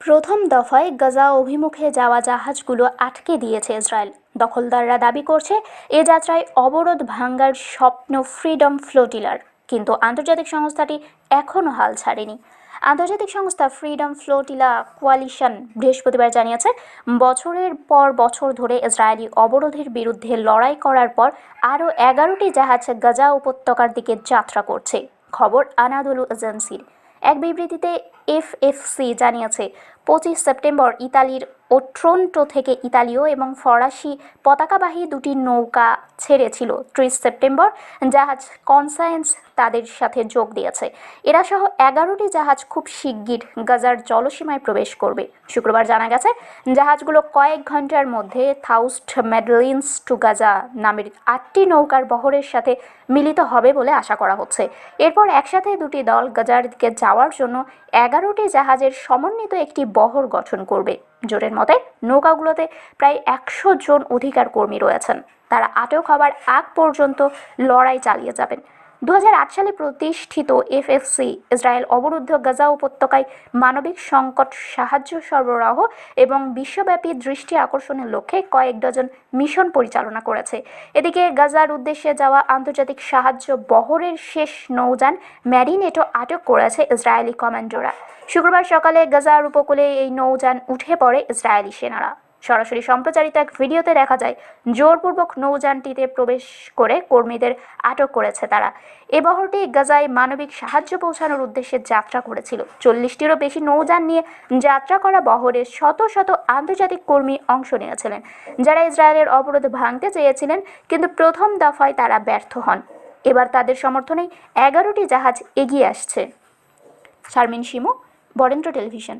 প্রথম দফায় গাজা অভিমুখে যাওয়া জাহাজগুলো আটকে দিয়েছে ইসরায়েল। দখলদাররা দাবি করছে, এ যাত্রায় অবরোধ ভাঙ্গার স্বপ্ন ফ্রিডম ফ্লোটিলার কিন্তু আন্তর্জাতিক সংস্থাটি এখনও হাল ছাড়েনি। আন্তর্জাতিক সংস্থা ফ্রিডম ফ্লোটিলা কোয়ালিশন বৃহস্পতিবার জানিয়েছে, বছরের পর বছর ধরে ইসরায়েলি অবরোধের বিরুদ্ধে লড়াই করার পর আরও এগারোটি জাহাজ গাজা উপত্যকার দিকে যাত্রা করছে। খবর আনাদুলু এজেন্সির এক বিবৃতিতে এফএফসি জানিয়েছে, পঁচিশ সেপ্টেম্বর ইতালির ওট্রন্টো থেকে ইতালীয় এবং ফরাসি পতাকাবাহী দুটি নৌকা ছেড়েছিল, ত্রিশ সেপ্টেম্বর জাহাজ কনসায়েন্স তাদের সাথে যোগ দিয়েছে। এরা সহ এগারোটি জাহাজ খুব শিগগির গাজার জলসীমায় প্রবেশ করবে। শুক্রবার জানা গেছে, জাহাজগুলো কয়েক ঘণ্টার মধ্যে থাউস্ট মেডলিন্স টু গাজা নামের আটটি নৌকার বহরের সাথে মিলিত হবে বলে আশা করা হচ্ছে। এরপর একসাথে দুটি দল গাজার দিকে যাওয়ার জন্য এগারোটি জাহাজের সমন্বিত একটি বহর গঠন করবে। জোটের মতে, নৌকাগুলোতে প্রায় একশো জন অধিকার কর্মী রয়েছেন। তারা আটক হবার আগ পর্যন্ত লড়াই চালিয়ে যাবেন। দু হাজার আট সালে প্রতিষ্ঠিত এফএফসি ইসরায়েল অবরুদ্ধ গাজা উপত্যকায় মানবিক সংকট সাহায্য সরবরাহ এবং বিশ্বব্যাপী দৃষ্টি আকর্ষণের লক্ষ্যে কয়েক ডজন মিশন পরিচালনা করেছে। এদিকে গাজার উদ্দেশ্যে যাওয়া আন্তর্জাতিক সাহায্য বহরের শেষ নৌযান ম্যারিনেটো আটক করেছে ইসরায়েলি কমান্ডোরা। শুক্রবার সকালে গাজার উপকূলে এই নৌযান উঠে পড়ে ইসরায়েলি সেনারা। সরাসরি সম্প্রচারিত এক ভিডিওতে দেখা যায়, জোরপূর্বক নৌযানটিতে প্রবেশ করে কর্মীদের আটক করেছে তারা। এ বহরটি গাজায় মানবিক সাহায্য পৌঁছানোর উদ্দেশ্যে যাত্রা করেছিল। চল্লিশটিরও বেশি নৌযান নিয়ে যাত্রা করা বহরে শত শত আন্তর্জাতিক কর্মী অংশ নিয়েছিলেন, যারা ইসরায়েলের অবরোধ ভাঙতে চেয়েছিলেন কিন্তু প্রথম দফায় তারা ব্যর্থ হন। এবার তাদের সমর্থনেই এগারোটি জাহাজ এগিয়ে আসছে। শারমিন শিমু, বরেন্দ্র টেলিভিশন।